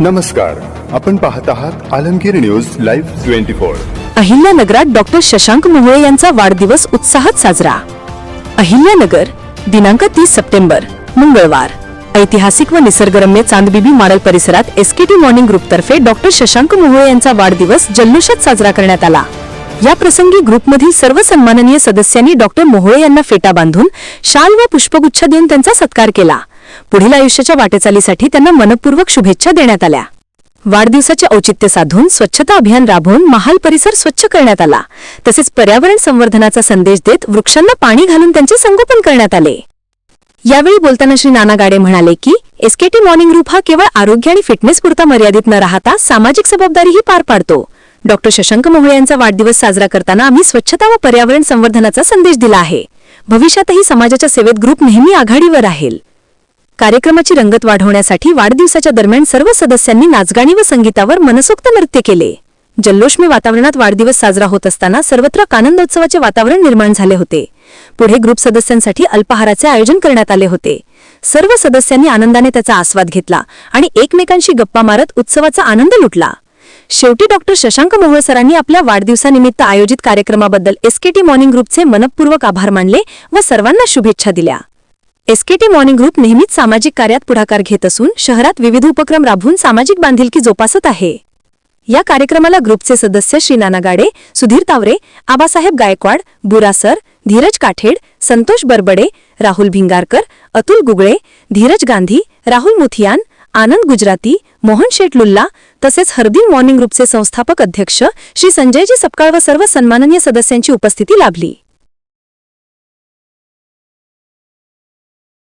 नमस्कार. आपण पाहत आहात Alamgir news live twenty four. अहिल्यानगरात doctor Shashank Mohole यांचा वाढदिवस उत्साहात साजरा. अहिल्यानगर दिनांक तीस सप्टेंबर मंगळवार. ऐतिहासिक व निसर्गरम्य चांदबिबी मारल परिसरात एसकेटी मॉर्निंग ग्रुपतर्फे डॉक्टर शशांक मोहोळे यांचा वाढदिवस जल्लोषात साजरा करण्यात आला. या प्रसंगी ग्रुपमधील सर्व सन्माननीय सदस्यांनी डॉक्टर मोहोळे यांना फेटा बांधून शाल व पुष्पगुच्छ देऊन त्यांचा सत्कार केला. पुढील आयुष्याच्या वाटेचालीसाठी त्यांना मनपूर्वक शुभेच्छा देण्यात आल्या. वाढदिवसाचे औचित्य साधून स्वच्छता अभियान राबवून महाल परिसर स्वच्छ करण्यात आला. तसेच पर्यावरण संवर्धनाचा संदेश देत वृक्षांना पाणी घालून त्यांचे संगोपन करण्यात आले. यावेळी बोलताना श्री नाना गाडे म्हणाले की एसकेटी मॉर्निंग ग्रुप हा केवळ आरोग्य आणि फिटनेस पुरता मर्यादित न राहता सामाजिक जबाबदारीही पार पाडतो. डॉक्टर शशंक मोहळे यांचा वाढदिवस साजरा करताना आम्ही स्वच्छता व पर्यावरण संवर्धनाचा संदेश दिला आहे. भविष्यातही समाजाच्या सेवेत ग्रुप नेहमी आघाडीवर राहील. कार्यक्रमाची रंगत वाढवण्यासाठी वाढदिवसाच्या दरम्यान सर्व सदस्यांनी नाचगाणी व संगीतावर मनसोक्त नृत्य केले. जल्लोषमय वातावरणात वाढदिवस साजरा होत असताना सर्वत्र आनंदोत्सवाचे वातावरण निर्माण झाले होते. पुढे ग्रुप सदस्यांसाठी अल्पाहाराचे आयोजन करण्यात आले होते. सर्व सदस्यांनी आनंदाने त्याचा आस्वाद घेतला आणि एकमेकांशी गप्पा मारत उत्सवाचा आनंद लुटला. शेवटी डॉक्टर शशांक मोहोळ सरांनी आपल्या वाढदिवसानिमित्त आयोजित कार्यक्रमाबद्दल एसकेटी मॉर्निंग ग्रुपचे मनपूर्वक आभार मानले व सर्वांना शुभेच्छा दिल्या. एसकेटी मॉर्निंग ग्रुप नेहमीच सामाजिक कार्यात पुढाकार घेत असून शहरात विविध उपक्रम राबवून सामाजिक बांधिलकी जोपासत आहे. या कार्यक्रमाला ग्रुपचे सदस्य श्री नाना गाडे सुधीर तावरे आबासाहेब गायकवाड बुरासर धीरज काठेड संतोष बरबडे राहुल भिंगारकर अतुल गुगळे धीरज गांधी राहुल मुथियान आनंद गुजराती मोहन शेटलुल्ला तसेच हरदीन मॉर्निंग ग्रुपचे संस्थापक अध्यक्ष श्री संजयजी सपकाळ व सर्व सन्माननीय सदस्यांची उपस्थिती लाभली.